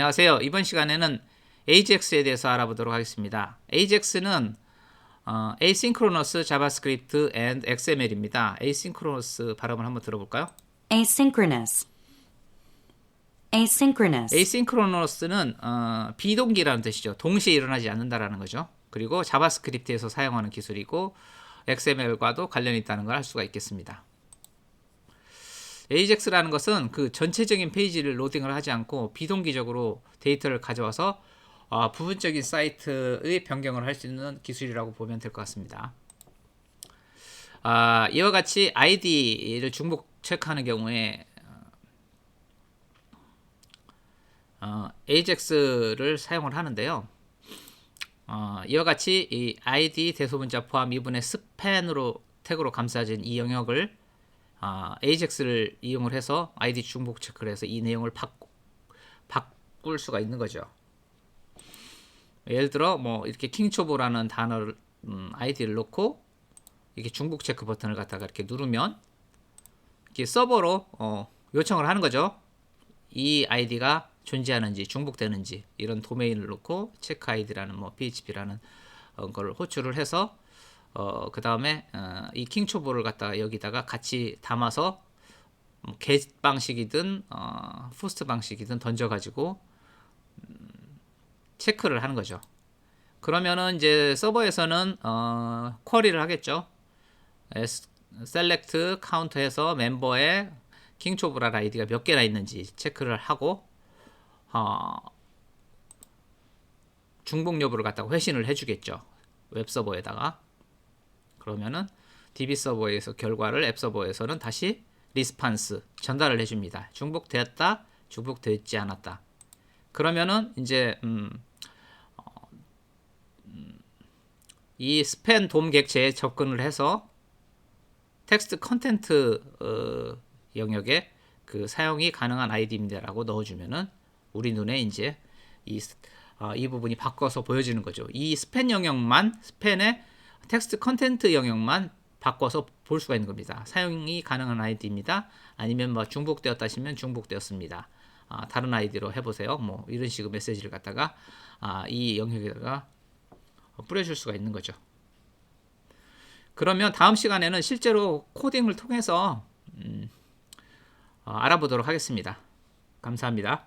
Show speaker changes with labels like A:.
A: 안녕하세요. 이번 시간에는 AJAX에 대해서 알아보도록 하겠습니다. AJAX는 어, Asynchronous JavaScript and XML입니다. Asynchronous 발음을 한번 들어볼까요?
B: Asynchronous. Asynchronous.
A: Asynchronous는 어, 비동기라는 뜻이죠. 동시에 일어나지 않는다라는 거죠. 그리고 자바스크립트에서 사용하는 기술이고 XML과도 관련이 있다는 걸 알 수가 있겠습니다. AJAX라는 것은 그 전체적인 페이지를 로딩을 하지 않고 비동기적으로 데이터를 가져와서 어, 부분적인 사이트의 변경을 할 수 있는 기술이라고 보면 될 것 같습니다. 아, 이와 같이 ID를 중복 체크하는 경우에 어, AJAX를 사용을 하는데요. 어, 이와 같이 이 ID 대소문자 포함 2분의 스팬으로 태그로 감싸진 이 영역을 어, AJAX를 이용을 해서 ID 중복 체크를 해서 이 내용을 바꾸, 바꿀 수가 있는 거죠. 예를 들어 뭐 이렇게 킹초보라는 단어를 음, 아이디를 넣고 이렇게 중복 체크 버튼을 갖다가 이렇게 누르면 이렇게 서버로 어, 요청을 하는 거죠. 이 아이디가 존재하는지 중복되는지 이런 도메인을 넣고 체크 아이디라는 뭐 php라는 어, 걸 호출을 해서 어, 그 다음에 어, 이 킹초보를 갖다가 여기다가 같이 담아서 뭐 get 방식이든 어, 포스트 방식이든 던져가지고 체크를 하는 거죠. 그러면은 이제 서버에서는 어, 쿼리를 하겠죠. Select 카운트해서 멤버의 킹초브라 아이디가 몇 개나 있는지 체크를 하고 어, 중복 여부를 갖다가 회신을 해주겠죠. 웹 서버에다가 그러면은 DB 서버에서 결과를 앱 서버에서는 다시 리스판스 전달을 해줍니다. 중복되었다, 중복되지 않았다. 그러면은 이제 음, 어, 음, 이 스팬 돔 객체에 접근을 해서 텍스트 컨텐트 어, 영역에 그 사용이 가능한 아이디입니다라고 넣어주면은 우리 눈에 이제 이, 어, 이 부분이 바꿔서 보여지는 거죠. 이 스팬 영역만 스팬의 텍스트 컨텐트 영역만 바꿔서 볼 수가 있는 겁니다. 사용이 가능한 아이디입니다. 아니면 뭐 중복되었다 하시면 중복되었습니다. 아, 다른 아이디로 해보세요. 뭐 이런 식의 메시지를 갖다가 아, 이 영역에다가 뿌려줄 수가 있는 거죠. 그러면 다음 시간에는 실제로 코딩을 통해서 음, 어, 알아보도록 하겠습니다. 감사합니다.